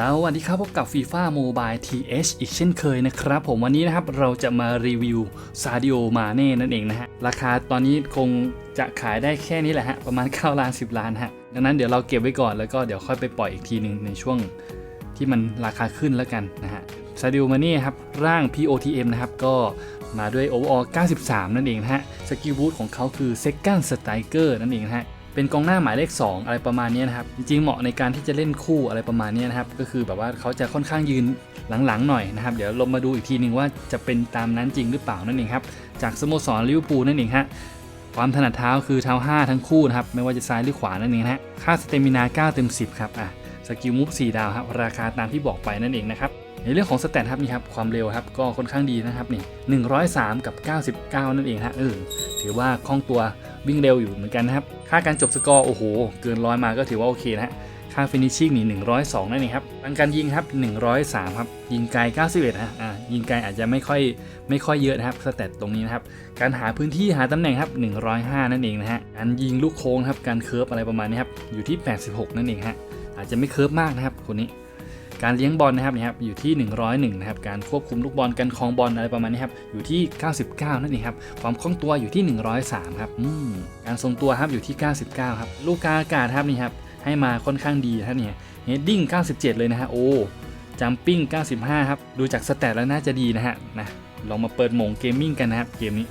สวัสดีครับพบกับ FIFA Mobile TH อีกเช่นเคยนะครับ ผมวันนี้นะครับเราจะมารีวิวซาดิโอมาเน่นั่นเองนะฮะ ราคาตอนนี้คงจะขายได้แค่นี้แหละฮะ ประมาณ 9 ล้าน 10 ล้านฮะ ดังนั้นเดี๋ยวเราเก็บไว้ก่อนแล้วก็เดี๋ยวค่อยไปปล่อยอีกทีหนึ่งในช่วงที่มันราคาขึ้นแล้วกันนะฮะซาดิโอมาเน่ครับ ร่าง POTM นะครับ ก็มาด้วย overall 93 นั่นเองนะฮะ สกิลบูทของเขาคือ second striker นั่นเองนะฮะ เป็นกองหน้าหมายเลข 2 อะไรประมาณนี้นะครับจริงๆเหมาะในการที่จะเล่นคู่อะไรประมาณนี้นะครับก็คือแบบว่าเขาจะค่อนข้างยืนหลังๆหน่อยนะครับเดี๋ยวเรามาดูอีกทีหนึ่งว่าจะเป็นตามนั้นจริงหรือเปล่านั่นเองครับจากสโมสรลิเวอร์พูลนั่นเองฮะความถนัดเท้าคือเท้า 5 ทั้งคู่นะครับไม่ว่าจะซ้ายหรือขวานั่นเองฮะค่าสเตมินา 9 เต็ม 10 ครับอะสกิลมูฟ4ดาวครับราคาตามที่บอกไปนั่นเองนะครับในเรื่องของสแตทครับนี่ครับความเร็วครับก็ค่อนข้างดีนะครับนี่103 กับ 99 นั่นเองฮะเออ ถือว่าคล่องตัววิ่งเร็วอยู่เหมือนกันนะครับ ค่าการจบสกอร์โอ้โห เกินร้อยมาก็ถือว่าโอเคนะฮะค่าฟินิชชิ่งนี่102นั่นเองครับทางการยิงครับ 103 ครับ ยิงไกล 91นะอ่ายิงไกลอาจจะไม่ค่อยไม่ค่อยเยอะนะครับสแตทตรงนี้นะครับ การหาพื้นที่หาตำแหน่งครับ 105 นั่นเองนะฮะการยิงลูกโค้งครับ การเคิร์ฟอะไรประมาณนี้ครับ อยู่ที่ 86 นั่นเองฮะอาจจะไม่เคิร์ฟมากนะครับคนนี้ การเลี้ยงบอลนะครับนี่ครับอยู่ที่ 101นะครับการควบคุมลูกบอลการคลองบอลอะไรประมาณนี้ครับอยู่ที่ 99 นั่นเองครับความคล่องตัวอยู่ที่ 103ครับอืมการทรงตัวครับอยู่ที่ 99ครับลูกกาอากาศครับนี่ครับให้มาค่อนข้างดีครับเนี่ยเฮดดิ้ง97 เลยนะฮะโอ้จัมปิ้ง95ครับดูจากสแตทแล้วน่าจะดีนะฮะนะลองมาเปิดหมงเกมมิ่งกันนะครับเกมนี้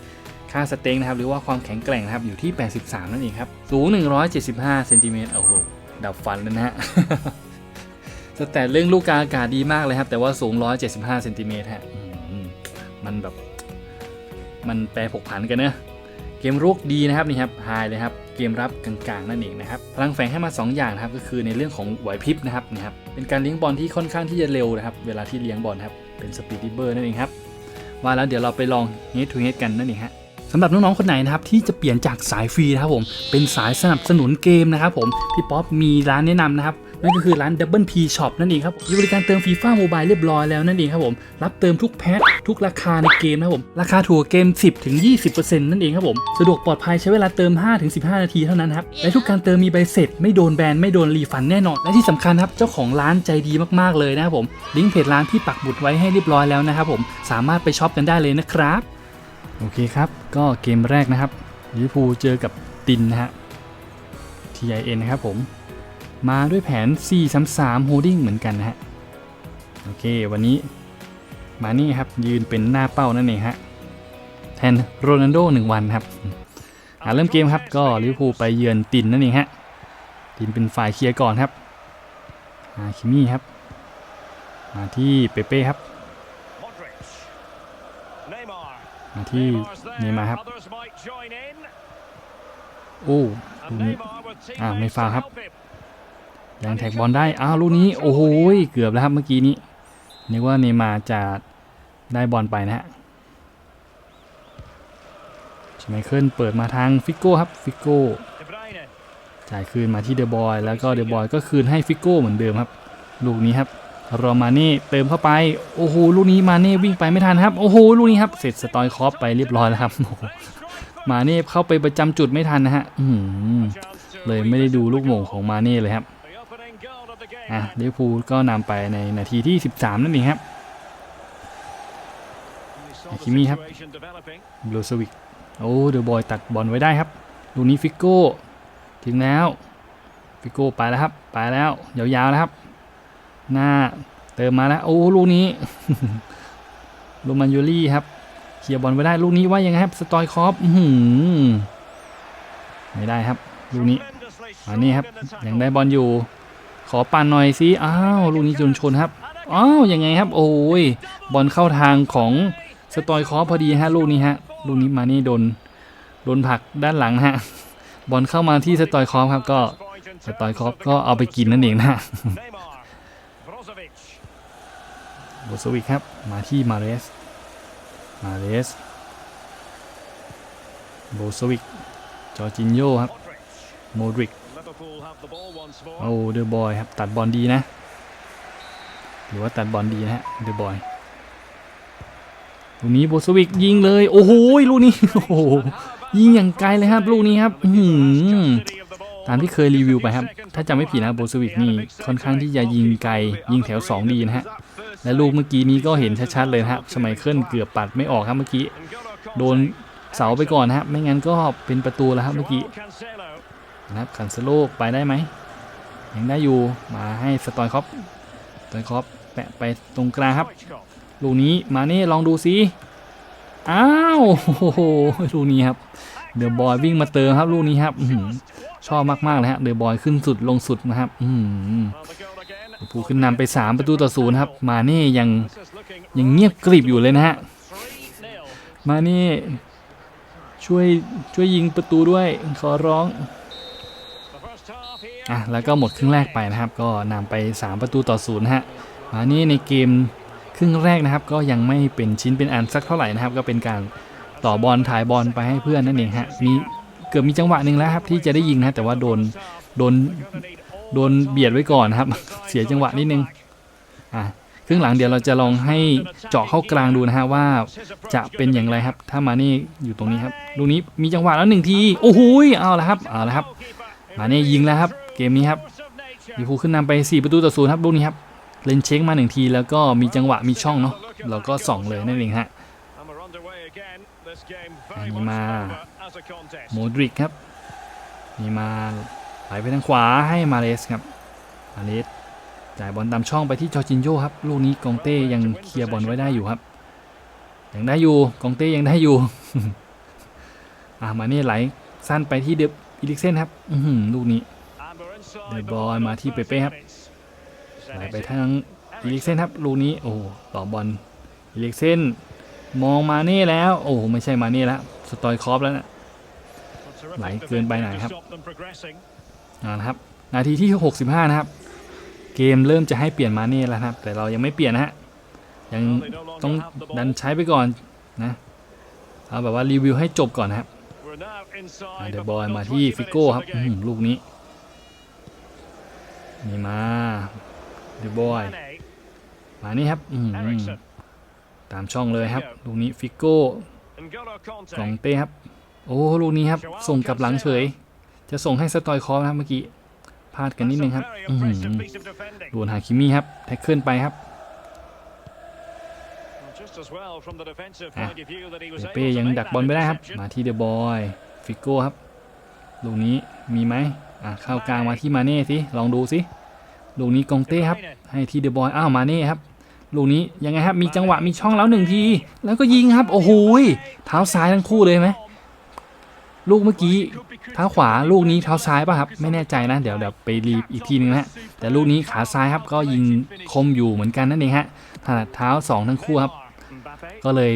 ค่าสเต็งนะครับหรือว่าความแข็งแกร่งนะครับอยู่ที่ 83 นั่นเองครับสูง 175เซนติเมตรโอ้โหดับฟันเลยนะฮะ สแตทเรื่องลูกกลางอากาศดีมากเลยครับ แต่ว่าสูง 175เซนติเมตรฮะอืมมันแบบ มันแปรผกผันกันเนะเกมรุกดีนะครับนี่ครับไฮเลยครับเกมรับกลางๆนั่นเองนะครับพลังแฝงให้มา 2 อย่างนะครับก็คือในเรื่องของไหวพริบนะครับนี่ครับเป็นการเลี้ยงบอลที่ค่อนข้างที่จะเร็วนะครับเวลาที่เลี้ยงบอลครับเป็นสปีดดิเบอร์นั่นเองครับว่าแล้วเดี๋ยวเราไปลอง head to head กันนั่นเองฮะสำหรับน้องๆคนไหนนะครับที่จะเปลี่ยนจากสายฟรีนะครับผมเป็นสายสนับสนุนเกมนะครับผมพี่ป๊อปมีร้านแนะนำนะครับ นั่นก็คือร้าน Double P Shop นั่นเองครับมีบริการเติมฟีฟ่าโมบายเรียบร้อยแล้วนั่นเองครับผม รับเติมทุกแพ็คทุกราคาในเกมนะครับผม ราคาถูกกว่าเกม 10ถึง20%นั่นเองครับผม สะดวกปลอดภัยใช้เวลาเติม 5 ถึง 15 นาทีเท่านั้นครับ และทุกการเติมมีใบเสร็จ ไม่โดนแบนไม่โดนรีฟันแน่นอน และที่สำคัญครับเจ้าของร้านใจดีมากๆเลยนะครับผม ลิงก์เพจร้านที่ปักบุดไว้ให้เรียบร้อยแล้วนะครับผม สามารถไปช็อปกันได้เลยนะครับ โอเคครับ ก็เกมแรกนะครับลิเวอร์พูลเจอกับตินนะฮะ TIN นะครับผม มาด้วยแผน 4-3-3 holding เหมือนกันนะฮะ โอเค วันนี้มานี่ครับ ยืนเป็นหน้าเป้านั่นเองฮะ แทนโรนัลโด1 วันครับอ่าเริ่มเกมครับ ก็ลิเวอร์พูลไปเยือนตินนั่นเองฮะ ตินเป็นฝ่ายเคลียร์ก่อนครับมาคิมี่ครับมาที่เปเป้ครับมาที่เนย์มาร์ครับ โอ้ลูกนี้อ่าไม่ฟาวครับ ยังแท็กบอลได้อ้าวลูกนี้ โอ้โหเกือบแล้วครับเมื่อกี้นี้นึกว่าเนมาจะได้บอลไปนะฮะชไมเคิลเปิดมาทางฟิกโก้ครับฟิกโก้จ่ายคืนมาที่เดอะบอยแล้วก็เดอะบอยก็คืนให้ฟิกโก้เหมือนเดิมครับ ลูกนี้ครับรอมาเน่เติมเข้าไป โอ้โหลูกนี้มาเน่วิ่งไปไม่ทันครับ โอ้โหลูกนี้ครับเสร็จสตอยคอฟไปเรียบร้อยแล้วครับโหมาเน่เข้าไปประจำจุดไม่ทันนะฮะอืมเลยไม่ได้ดูลูกโมงของมาเน่เลยครับ อะลิเวอร์พูลก็นำไปในนาทีที่ 13 นั่นเองครับคิมี่ครับบลูสวิกโอ้เดอะบอยตัดบอลไว้ได้ครับลูกนี้ฟิกโก้ถึงแล้วฟิกโก้ไปแล้วครับ ไปแล้วยาวๆแล้วครับ หน้าเติมมาแล้วโอ้ลูกนี้โรมันยูรี่ครับเคลียร์บอลไว้ได้ลูกนี้ว่ายังไงครับสตอยคอฟหือไม่ได้ครับลูกนี้อันนี้ครับยังได้บอลอยู่ ขอปั่นหน่อยสิอ้าวลูกนี้จนชนครับอ้าวยังไงครับ โอ้ยบอลเข้าทางของสตอยคอฟพอดีฮะลูกนี้ฮะลูกนี้มานี่โดนโดนผักด้านหลังฮะบอลเข้ามาที่สตอยคอฟครับก็สตอยคอฟก็เอาไปกินนั่นเองนะฮะโบสวิกครับมาที่มาเรสมาเรสโบสวิกจอร์จินโยครับโมดริก โอ้เดอะบอยครับตัดบอลดีนะ หรือว่าตัดบอลดีนะฮะเดอะบอยลูกนี้โบสวิกยิงเลย โอ้โหลูกนี้โอ้โหยิงอย่างไกลเลยครับ ลูกนี้ครับหือตามที่เคยรีวิวไปครับ ถ้าจำไม่ผิดนะโบสวิกนี่ค่อนข้างที่จะยิงไกล ยิงแถว 2 ดีนะฮะ และลูกเมื่อกี้นี้ก็เห็นชัดๆเลยนะฮะสมัยเคลื่อนเกือบปัดไม่ออกครับเมื่อกี้ โดนเสาไปก่อนนะฮะ ไม่งั้นก็เป็นประตูแล้วครับเมื่อกี้ นะครับคันเซโลไปได้ไหมยังได้อยู่มาให้สตอยคอปสตอยคอปแปะไปตรงกลางครับลูกนี้มาเน่ลองดูสิอ้าวโอ้โหลูกนี้ครับเดอะบอยวิ่งมาเติมครับลูกนี้ครับอื้อหือชอบมากๆเลยฮะเดอะบอยขึ้นสุดลงสุดนะครับอืมผู้ขึ้นนำไป 3 ประตูต่อศูนย์ครับ มาเน่ยังยังเงียบกริบอยู่เลยนะฮะมาเน่ช่วยช่วยยิงประตูด้วยขอร้อง อะแล้วก็หมดครึ่งแรกไปนะครับ ก็นำไป 3 ประตูต่อศูนย์ฮะมานี่ในเกมครึ่งแรกนะครับ ก็ยังไม่เป็นชิ้นเป็นอันสักเท่าไหร่นะครับ ก็เป็นการต่อบอลถ่ายบอลไปให้เพื่อนนั่นเองฮะมีเกือบมีจังหวะหนึ่งแล้วครับที่จะได้ยิงนะแต่ว่าโดนโดนโดนเบียดไว้ก่อนนะครับ เสียจังหวะนิดนึงอะครึ่งหลังเดี๋ยวเราจะลองให้เจาะเข้ากลางดูนะฮะว่าจะเป็นอย่างไรครับ ถ้ามานี่อยู่ตรงนี้ครับลูกนี้มีจังหวะแล้วหนึ่งทีโอ้โหเอาละครับเอาละครับ มานี่ยิงแล้วครับ เกมนี้ครับลิเวอร์พูลขึ้นนำไป 4 ประตูต่อศูนย์ครับลูกนี้ครับเล่นเช็คมาหนึ่งทีแล้วก็มีจังหวะมีช่องเนาะเราก็ส่องเลยนั่นเองฮะอันนี้มาโมดริกครับนี่มาไหลไปทางขวาให้มาเลสครับมาเลสจ่ายบอลตามช่องไปที่จอร์จินโยครับลูกนี้กองเต้ยังเคลียร์บอลไว้ได้อยู่ครับยังได้อยู่กองเต้ยังได้อยู่อะมาเนี่ไหลสั้นไปที่เดบอีลิกเซนครับอื้อหือลูกนี้ เดบอยมาที่เปเป้ครับไหลไปทางอีลิกเซนครับลูกนี้โอ้ต่อบอลอีลิกเซนมองมาเน่แล้ว โอ้ไม่ใช่มาเน่แล้วสตอยคอฟแล้วนะไหลเกินไปหน่อยครับเอาละครับนาทีที่ 65 นะครับ เกมเริ่มจะให้เปลี่ยนมาเน่แล้วครับ แต่เรายังไม่เปลี่ยนนะฮะยังต้องดันใช้ไปก่อนนะเอาแบบว่ารีวิวให้จบก่อนนะครับเดบอยมาที่ฟิโก้ครับลูกนี้ นี่มาเดบอยมานี่ครับอื้อหือตามช่องเลยครับ ลูกนี้ฟิโก้กองเต้ครับ โอ้ลูกนี้ครับ ส่งกลับหลังเฉย จะส่งให้สตอยคอฟนะครับเมื่อกี้พลาดกันนิดนึงครับอื้อหือโดนฮาคิมิครับแท็กเกิลไปครับเป้ยังดักบอลไม่ได้ครับ มาที่เดอะบอย ฟิโก้ครับ ลูกนี้มีไหม อะเข้ากลางมาที่มาเน่สิลองดูสิลูกนี้กองเต้ครับ ให้ทีเดอะบอยอ้าวมาเน่ครับลูกนี้ยังไงครับมีจังหวะมีช่องแล้วหนึ่งที แล้วก็ยิงครับโอ้โหเท้าซ้ายทั้งคู่เลยไหมลูกเมื่อกี้เท้าขวาลูกนี้เท้าซ้ายป่ะครับ ไม่แน่ใจนะ เดี๋ยวเดี๋ยวไปรีบอีกทีนึงนะแต่ลูกนี้ขาซ้ายครับก็ยิงคมอยู่เหมือนกันนั่นเองฮะถนัดเท้าสองทั้งคู่ครับ ก็เลย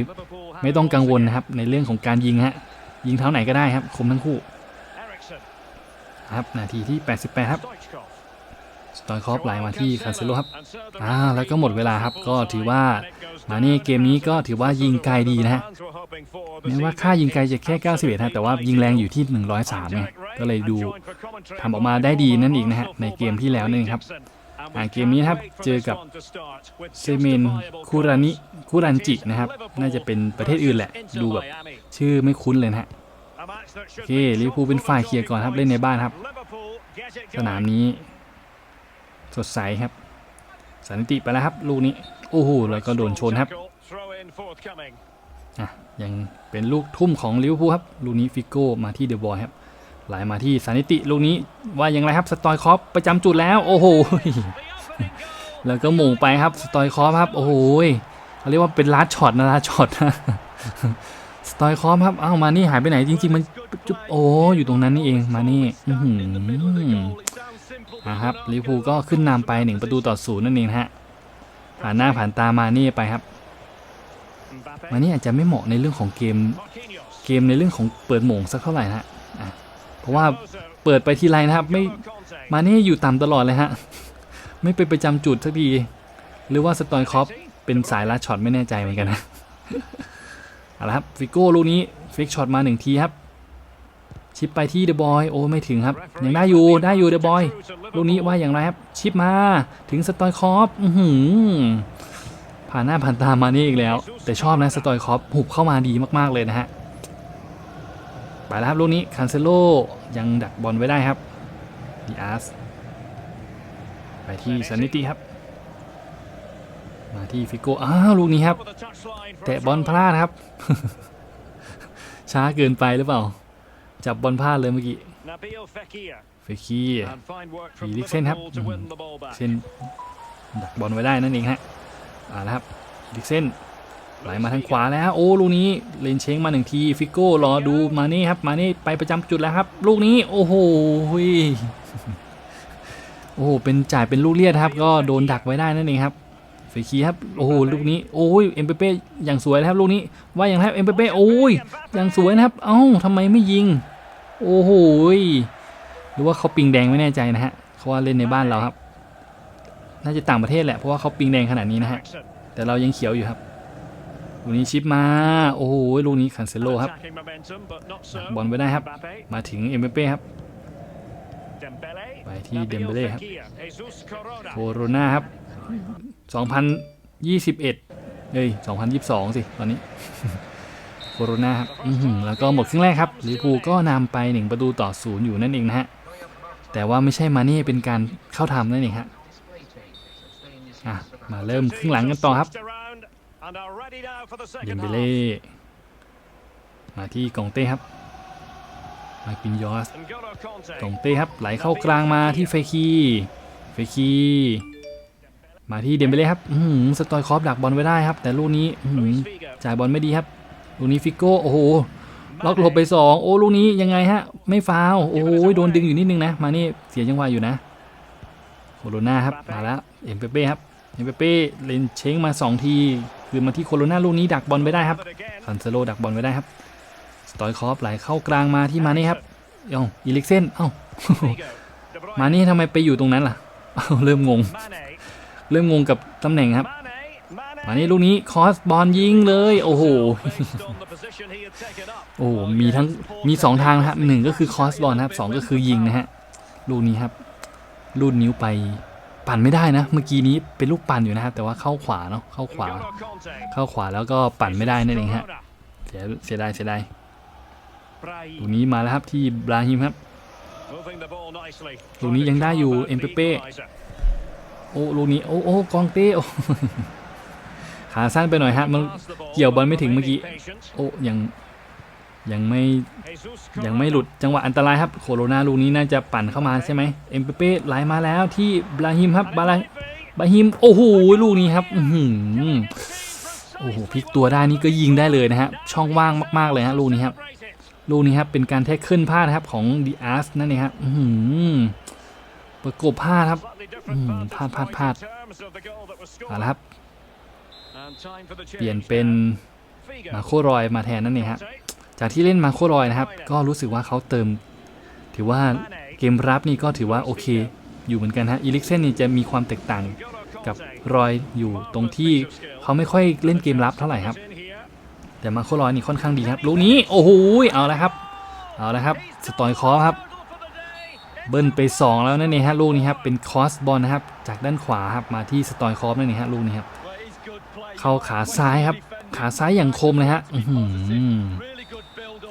ไม่ต้องกังวลนะครับในเรื่องของการยิงฮะยิงเท้าไหนก็ได้ครับ คมทั้งคู่ ครับ นาทีที่ 88 ครับสตอยคอฟไหลมาที่คาเซโลครับอ่าแล้วก็หมดเวลาครับก็ถือว่ามานี่เกมนี้ก็ถือว่ายิงไกลดีนะฮะแม้ว่าค่ายิงไกลจะแค่ 91ฮะแต่ว่ายิงแรงอยู่ที่ 103ไงก็เลยดูทำออกมาได้ดีนั่นเองนะฮะในเกมที่แล้วนี่ครับอ่าเกมนี้ครับเจอกับเซเมนคูรานิคูรันจินะครับ น่าจะเป็นประเทศอื่นแหละ ดูแบบชื่อไม่คุ้นเลยนะฮะ โอเคลิเวอร์พูลเป็นฝ่ายเคลียร์ก่อนครับเล่นในบ้านครับ สนามนี้ สดใสครับ สันติไปแล้วครับ ลูกนี้โอ้โหแล้วก็โดนชนครับอะยังเป็นลูกทุ่มของลิเวอร์พูลครับ ลูกนี้ฟิโก้มาที่เดอะบอยครับไหลมาที่สันติลูกนี้ว่าอย่างไรครับสตอยคอฟประจำจุดแล้ว โอ้โหแล้วก็หม่งไปครับสตอยคอฟครับ โอ้โหเขาเรียกว่าเป็นลัดช็อตนะลัดช็อตนะ สตอยคอฟครับเอ้ามานี่หายไปไหนจริง ๆ มันจุ๊บโอ้อยู่ตรงนั้นนี่เองมานี่อือหืออะครับลิเวอร์พูลก็ขึ้นนำไปหนึ่งประตูต่อศูนย์นั่นเองฮะผ่านหน้าผ่านตามานี่ไปครับ มานี่อาจจะไม่เหมาะในเรื่องของเกมเกมในเรื่องของเปิดโหม่งสักเท่าไหร่นะฮะเพราะว่าเปิดไปทีไรนะครับ ไม่มานี่อยู่ต่ำตลอดเลยฮะไม่ไปประจำจุดสักทีหรือว่าสตอยคอฟเป็นสายลัดช็อตไม่แน่ใจเหมือนกันนะ เอาละครับฟิโก้ลูกนี้ฟิกช็อตมาหนึ่งทีครับ ชิปไปที่เดอะบอยโอ้ไม่ถึงครับ ยังได้อยู่ได้อยู่เดอะบอยลูกนี้ว่าอย่างไรครับ ชิปมาถึงสตอยคอฟอือหือผ่านหน้าผ่านตามานี่อีกแล้ว แต่ชอบนะสตอยคอฟหุบเข้ามาดีมากๆเลยนะฮะไปแล้วครับลูกนี้คันเซโลยังดักบอลไว้ได้ครับดีอาร์สไปที่ซันนิติครับ มาที่ฟิโก้อ้าวลูกนี้ครับเตะบอลพลาดครับ ช้าเกินไปหรือเปล่า จับบอลพลาดเลยเมื่อกี้ Nabil Fekir. เฟคี And fine work from Felix Sen ครับ Liverpool to win the ball back. เส้นดักบอลไว้ได้นั่นเองฮะอ่าแล้วครับดิกเส้นไหลมาทางขวาแล้วโอ้ลูกนี้เลนเชงมาหนึ่งทีฟิโก้รอดูมาเน่ครับมาเน่ไปประจำจุดแล้วครับ ลูกนี้โอ้โหยโอ้โหเป็นจ่ายเป็นลูกเลียดครับ ก็โดนดักไว้ได้นั่นเองครับ เฟคีครับโอ้โหลูกนี้โอ้ยเอ็มเปเป้อย่างสวยนะครับลูกนี้ว่าอย่างครับเอ็มเปเป้โอ้ยอย่างสวยนะครับ เอ้าทำไมไม่ยิง โอ้โหยหรือว่าเขาปิงแดงไม่แน่ใจนะฮะเขาว่าเล่นในบ้านเราครับ น่าจะต่างประเทศแหละเพราะว่าเขาปิงแดงขนาดนี้นะฮะ Jackson. แต่เรายังเขียวอยู่ครับลูกนี้ชิปมา โอ้โหลูกนี้คันเซโลครับ Attacking momentum, but not so. บอลไว้ได้ครับ Mbappe, มาถึงเอ็มเปเป้ครับ Dembele, ไปที่ Nabil Dembele ครับ Fekir, Jesus Corona. โคโรนาครับ 2021เอ้ย2022 สิ ตอนนี้ โคโรนาครับแล้วก็หมดครึ่งแรกครับลิเวอร์พูลก็นำไป 1 ประตูต่อศูนย์อยู่นั่นเองนะฮะ แต่ว่าไม่ใช่มาเน่เป็นการเข้าทำนั่นเองฮะอะมาเริ่มครึ่งหลังกันต่อครับเดมเบเล่มาที่กองเต้ครับมากินยอสกองเต้ครับไหลเข้ากลางมาที่เฟคี เฟคี มาที่เดมเบเล่ครับสตอยคอฟดักบอลไว้ได้ครับ แต่ลูกนี้จ่ายบอลไม่ดีครับ ลูกนี้ฟิโก้โอ้โหล็อกหลบไปสองโอ้ลูกนี้ยังไงฮะ ไม่ฟาวโอ้ยโดนดึงอยู่นิดนึงนะ มานี่เสียจังหวะอยู่นะโคโรนาครับ มาแล้วเอ็มเปเป้ครับเอ็มเปเป้เลนเช้งมาสองทีคืนมาที่โคโรนาลูกนี้ดักบอลไปได้ครับคันเซโลดักบอลไว้ได้ครับสตอยคอฟไหลเข้ากลางมาที่มานี่ครับเอ้าอีลิกเซนเอ้ามานี่ทำไมไปอยู่ตรงนั้นล่ะเริ่มงง เริ่มงงกับตำแหน่งครับ Mane. Mane. มานี่ลูกนี้คอสบอลยิงเลย โอ้โห Based on the position he had taken up. โอ้โห มีทั้งมีสองทางนะครับหนึ่งก็คือคอสบอลนะครับสองก็คือยิงนะฮะลูกนี้ครับลูดนิ้วไปปั่นไม่ได้นะ เมื่อกี้นี้เป็นลูกปั่นอยู่นะครับแต่ว่าเข้าขวาเนาะเข้าขวา N'Golo Kante. เข้าขวาแล้วก็ปั่นไม่ได้นั่นเองฮะ Corona. เสียเสียดายเสียดาย Brahim. ลูกนี้มาแล้วครับที่บราฮิมครับ Moving the ball nicely. ลูกนี้ยังได้อยู่ Trying to เอ็ม carve เป out เป้ the equaliser. โอ้ลูกนี้โอ้โอ้กองเต้โอ้ขาสั้นไปหน่อยฮะมันเกี่ยวบอลไม่ถึงเมื่อกี้โอ้ยังยังไม่ยังไม่หลุดจังหวะอันตรายครับโคโรนาลูกนี้น่าจะปั่นเข้ามาใช่ไหมเอ็มเปเป้ไหลมาแล้วที่บราฮิมครับบาราบราฮิมโอ้โหลูกนี้ครับอื้อหือโอ้โหพลิกตัวได้นี่ก็ยิงได้เลยนะฮะช่องว่างมากๆเลยฮะลูกนี้ครับลูกนี้ครับเป็นการแท็กเกิลพลาดครับของดีอาร์สนั่นเองครับประกบพลาดครับ อืมพลาดพลาดพลาดเอาละครับ เปลี่ยนเป็นมาโครอยมาแทนนั่นเองครับจากที่เล่นมาโครอยนะครับ ก็รู้สึกว่าเขาเติม ถือว่าเกมรับนี่ก็ถือว่าโอเค อยู่เหมือนกันฮะอีลิกเซนนี่จะมีความแตกต่างกับรอยอยู่ตรงที่เขาไม่ค่อยเล่นเกมรับเท่าไหร่ครับ แต่มาโครอยนี่ค่อนข้างดีครับลูกนี้โอ้โหเอาละครับ เอาละครับสตอยคอฟครับ เบิ้ลไป 2 แล้วนั่นเองฮะลูกนี้ครับเป็นคอสบอลนะครับจากด้านขวาครับมาที่สตอยคอฟนั่นเองฮะลูกนี้ครับเข้าขาซ้ายครับ ขาซ้ายอย่างคมเลยฮะอื้อหือ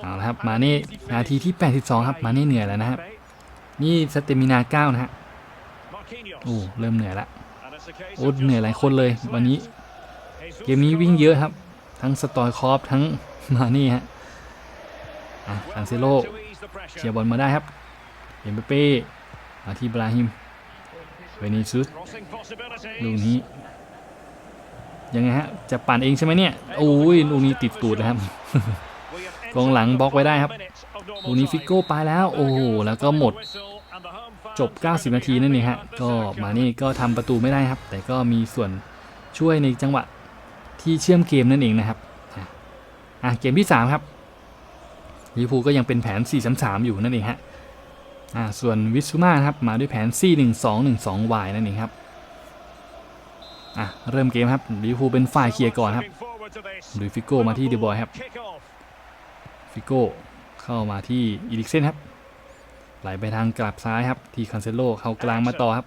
เอาละครับมานี่นาทีที่ 82 ครับมานี่เหนื่อยแล้วนะครับนี่สเตมินา9นะฮะโอ้เริ่มเหนื่อยละโอ้เหนื่อยหลายคนเลย วันนี้ เกมนี้วิ่งเยอะครับ ทั้งสตอยคอฟทั้งมานี่ฮะอะคันเซโลเคลียร์บอลมาได้ครับ เอ็มเปเป้มาที่บราฮิมเวนิซุสลูกนี้ ยังไงฮะ จะปั่นเองใช่ไหมเนี่ย โอ้ยลูกนี้ติดตูดแล้วครับกองหลังบล็อกไว้ได้ครับลูกนี้ฟิโก้ไปแล้ว โอ้โห แล้วก็หมด จบ 90 นาทีนั่นเองฮะ ก็มานี่ก็ทำประตูไม่ได้ครับ แต่ก็มีส่วนช่วยในจังหวะที่เชื่อมเกมนั่นเองนะครับอะอะเกมที่ 3 ครับลิเวอร์พูลก็ยังเป็นแผน 4-3-3 อยู่นั่นเองฮะ อ่าส่วนวิสุมาครับมาด้วยแผน 4-1-2-1-2y นั่นเองครับอะเริ่มเกมครับลิเวอร์พูลเป็นฝ่ายเคลียร์ก่อนครับลุยฟิโก้มาที่เดบอยครับฟิโก้เข้ามาที่อีลิกเซนครับไหลไปทางกลับซ้ายครับ ที่คันเซโลเขากลางมาต่อครับ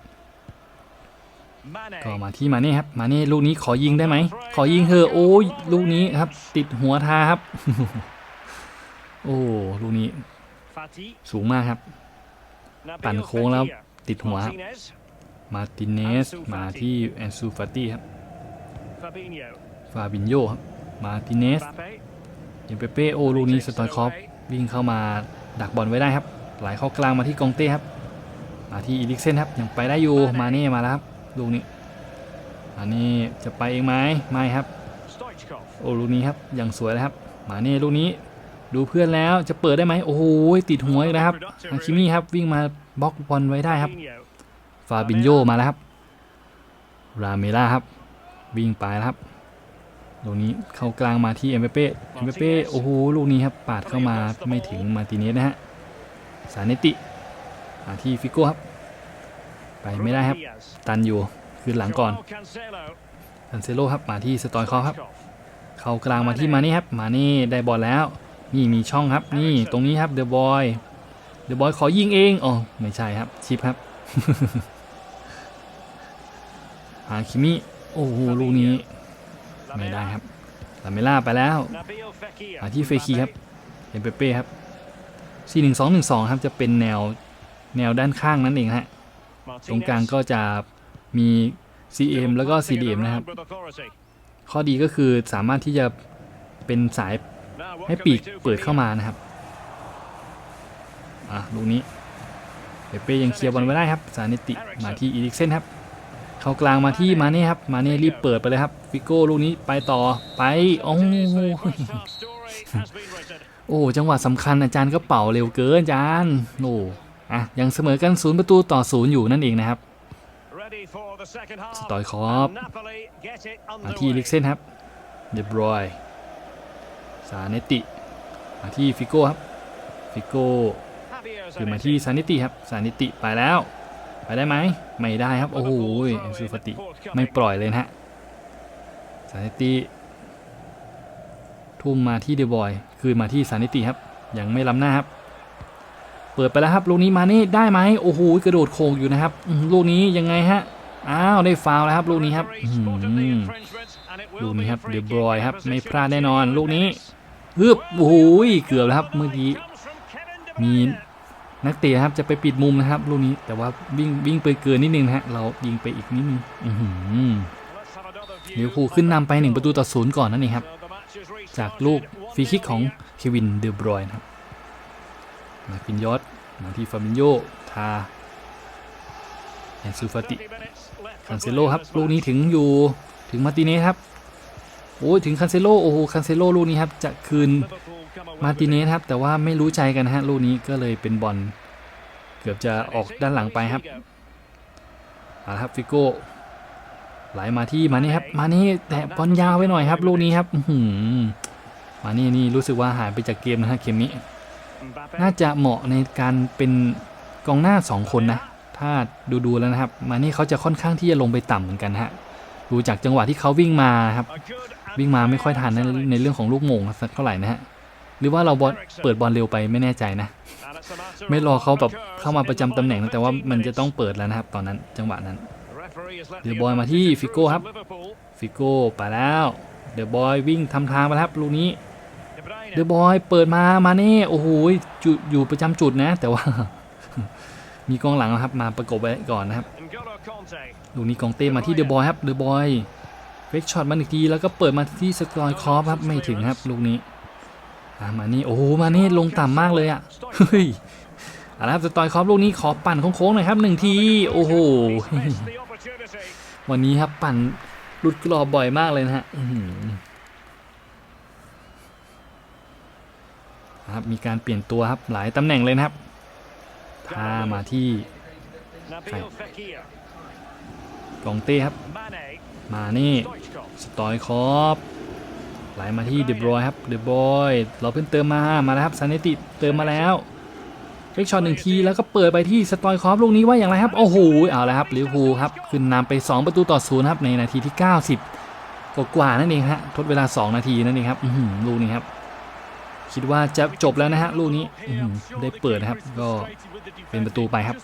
ก็มาที่มาเน่ครับ มาเน่ลูกนี้ขอยิงได้ไหม ขอยิงเธอโอ้ยลูกนี้ครับ ติดหัวทาครับ โอ้ลูกนี้ สูงมากครับ ปั่นโค้งแล้วติดหัวครับมาติเนสมาที่แอนซูฟาตี้ครับฟาบินโยครับมาติเนส Mbappe, เปเป้โอลูนีสตอยคอฟวิ่งเข้ามาดักบอลไว้ได้ครับไหลเข้ากลางมาที่กองเต้ครับ มาที่อีลิกเซนครับยังไปได้อยู่มาเน่มาแล้วครับลูกนี้อันนี้จะไปเองไหมไม่ครับ โอ้ลูกนี้ครับยังสวยเลยครับ มาเน่ลูกนี้ ดูเพื่อนแล้วจะเปิดได้ไหมโอ้โหติดหัวอีกแล้วครับฮาคิมิครับวิ่งมาบล็อกบอลไว้ได้ครับฟาบินโยมาแล้วครับราเมล่าครับ วิ่งไปแล้วครับลูกนี้เข้ากลางมาที่เอ็มเปเป้เอ็มเปเป้โอ้โหลูกนี้ครับปาดเข้ามาไม่ถึงมาติเนสนะฮะสาเนติมาที่ฟิโก้ครับ ไปไม่ได้ครับ ตันอยู่คืนหลังก่อน Joao Cancelo, ทันเซโลครับมาที่สตอยคอครับ เข้ากลางมาที่มานี่ครับ มานี่ได้บอลแล้ว นี่มีช่องครับ นี่ตรงนี้ครับเดอะบอยเดอะบอยขอยิงเองอ๋อไม่ใช่ครับ ชิปครับฮาคิมิโอ้โหลูกนี้ ไม่ได้ครับลาเมล่าไปแล้ว Nabil Fekir, มาที่เฟคีครับเอ็มเปเป้ครับ4 1 2 1 2ครับจะเป็นแนวแนวด้านข้างนั่นเองฮะตรงกลางก็จะมี CM แล้วก็ CDM นะครับ ข้อดีก็คือสามารถที่จะเป็นสาย ให้ can ปีก they do for เปิด the เข้ามานะครับอะลูกนี้เปเป้ยังเคลียร์บอลไว้ได้ครับสานิติมาที่อีริกเซนครับเข้ากลางมาที่มาเน่ครับมาเน่รีบเปิดไปเลยครับฟิโก้ลูกนี้ไปต่อไปโอ้โห First half story has been written. โอ้จังหวะสำคัญอาจารย์ก็เป่าเร็วเกินอาจารย์โอ้อะยังเสมอกันศูนย์ประตูต่อศูนย์อยู่นั่นเองนะครับ Ready for the second half. สตอยคอฟ And Napoli get it มาที่ underway. ลิกเซนครับเดบรอย ซาเนติมาที่ฟิโก้ครับฟิโก้คือมาที่ซานิติครับซานิติไปแล้ว ไปได้ไหมไม่ได้ครับ โอ้โหเอ็นซูฟติไม่ปล่อยเลยนะฮะซานิติทุ่มมาที่เดบอย คืนมาที่ซานิติครับ ยังไม่ล้ำหน้าครับ เปิดไปแล้วครับ ลูกนี้มานี่ได้ไหมโอ้โหกระโดดโค้งอยู่นะครับลูกนี้ยังไงฮะอ้าวได้ฟาวแล้วครับลูกนี้ครับลูกนี้ครับเดบอยครับไม่พลาดแน่นอนลูกนี้ ฮึบโอ้โหเกือบแล้วครับเมื่อกี้มีนักเตะครับจะไปปิดมุมนะครับลูกนี้แต่ว่าวิ่งวิ่งไปเกินนิดนึงนะฮะเรายิงไปอีกนิดนึงอื้อหือ Let's have another view ลิเวอร์พูลขึ้นนำไป1ประตูต่อศูนย์ก่อนนั่นเองครับ จากลูกฟรีคิกของเควินเดอบรอยน์ครับมาฟินยอดมาที่ฟาบินโยทาแอนซูฟาติคันเซโลครับลูกนี้ถึงอยู่ถึงมาติเนสครับ โอ้ยถึงคันเซโลโอ้โหคันเซโลลูกนี้ครับจะคืนมาติเนสครับ แต่ว่าไม่รู้ใจกันนะฮะลูกนี้ก็เลยเป็นบอลเกือบจะออกด้านหลังไปครับเอาละครับฟิโก้ไหลมาที่มานี่ครับ มานี่แตะบอลยาวไว้หน่อยครับ ลูกนี้ครับหือมานี่นี่รู้สึกว่าหายไปจากเกมนะฮะเกมนี้ น่าจะเหมาะในการเป็นกองหน้า 2 คนนะ ถ้าดูดูๆแล้วนะครับ มานี่เขาจะค่อนข้างที่จะลงไปต่ำเหมือนกันฮะดูจากจังหวะที่เขาวิ่งมาครับ วิ่งมาไม่ค่อยทันในในเรื่องของลูกโมงสักเท่าไหร่นะฮะหรือว่าเราบอลเปิดบอลเร็วไปไม่แน่ใจนะ ไม่รอเขาแบบเข้ามาประจำตำแหน่งแต่ว่ามันจะต้องเปิดแล้วนะครับ ตอนนั้นจังหวะนั้น เดี๋ยวบอยมาที่ฟิโก้ครับ ฟิโก้ไปแล้ว เดอบอยวิ่งทำทางมาแล้วครับลูกนี้ เดอบอยเปิดมามาเน่โอ้โหจุอยู่ประจำจุดนะ แต่ว่า มีกองหลังนะครับมาประกบไว้ก่อนนะครับลูกนี้กองเต้มาที่เดอะบอยครับเดอะบอย เฟกช็อตมาอีกทีแล้วก็เปิดมาที่สกอยคอฟครับไม่ถึงครับลูกนี้มานี่โอ้โหมานี่ลงต่ำมากเลยอะเฮ้ยเอาละครับสกอยคอฟลูกนี้ขอปั่นโค้งๆหน่อยครับหนึ่งทีโอ้โหวันนี้ครับปั่นหลุดกรอบบ่อยมากเลยนะฮะครับมีการเปลี่ยนตัวครับหลายตำแหน่งเลยนะครับพามาที่กองเต้ครับ มานี่ Stoichkov. สตอยคอฟไหลมาที่เดบรอยครับเดบรอยเราเพิ่งเติมมามาแล้วครับซานเนติเติมมาแล้วเฟกช็อตหนึ่งทีแล้วก็เปิดไปที่สตอยคอฟลูกนี้ว่าอย่างไรครับ โอ้โหเอาละครับลิเวอร์พูลครับขึ้นนำไป 2 ประตูต่อศูนย์ครับในนาทีที่ 90 กว่ากว่าๆนั่นเองฮะทดเวลา 2 นาทีนั่นเองครับอื้อหือลูกนี้ครับ คิดว่าจะจบแล้วนะฮะลูกนี้อื้อหือได้เปิดนะครับ ก็เป็นประตูไปครับ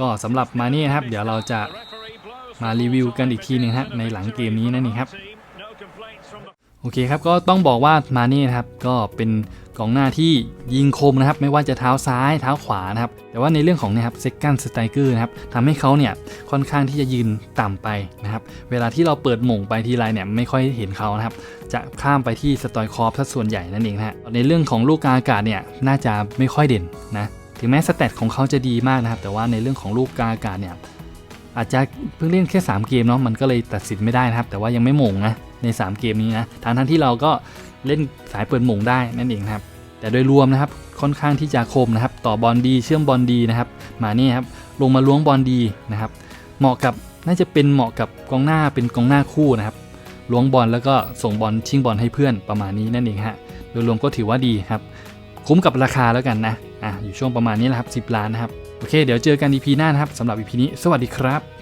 ก็สำหรับมานี่นะครับ เดี๋ยวเราจะ The referee blows มารีวิวกันอีกทีหนึ่งฮะในหลังเกมนี้นั่นเองครับโอเคครับก็ต้องบอกว่ามาเน่นะครับก็เป็นกองหน้าที่ยิงคมนะครับ ไม่ว่าจะเท้าซ้ายเท้าขวานะครับ แต่ว่าในเรื่องของเนะครับเซคันสไตเกอร์นะครับทำให้เขาเนี่ยค่อนข้างที่จะยืนต่ำไปนะครับ เวลาที่เราเปิดหม่งไปทีไรเนี่ยไม่ค่อยเห็นเขานะครับ จะข้ามไปที่สตอยคอร์ฟซะส่วนใหญ่นั่นเองฮะในเรื่องของลูกกลางอากาศเนี่ยน่าจะไม่ค่อยเด่นนะถึงแม้สเตตของเขาจะดีมากนะครับ แต่ว่าในเรื่องของลูกกลางอากาศเนี่ย อาจจะเพิ่งเล่นแค่ 3 เกมเนาะมันก็เลยตัดสินไม่ได้นะครับ แต่ว่ายังไม่หม่งนะใน 3 เกมนี้นะทางทั้งที่เราก็เล่นสายเปิดหม่งได้นั่นเองครับ แต่โดยรวมนะครับค่อนข้างที่จะคมนะครับ ต่อบอลดีเชื่อมบอลดีนะครับ มานี่ครับลงมาล้วงบอลดีนะครับ เหมาะกับน่าจะเป็นเหมาะกับกองหน้าเป็นกองหน้าคู่นะครับล้วงบอลแล้วก็ส่งบอลชิงบอลให้เพื่อนประมาณนี้นั่นเองฮะโดยรวมก็ถือว่าดีครับ คุ้มกับราคาแล้วกันนะอะอยู่ช่วงประมาณนี้แหละครับ 10 ล้านนะครับ โอเค เดี๋ยวเจอกัน EP หน้านะครับสำหรับ EP นี้ สวัสดีครับ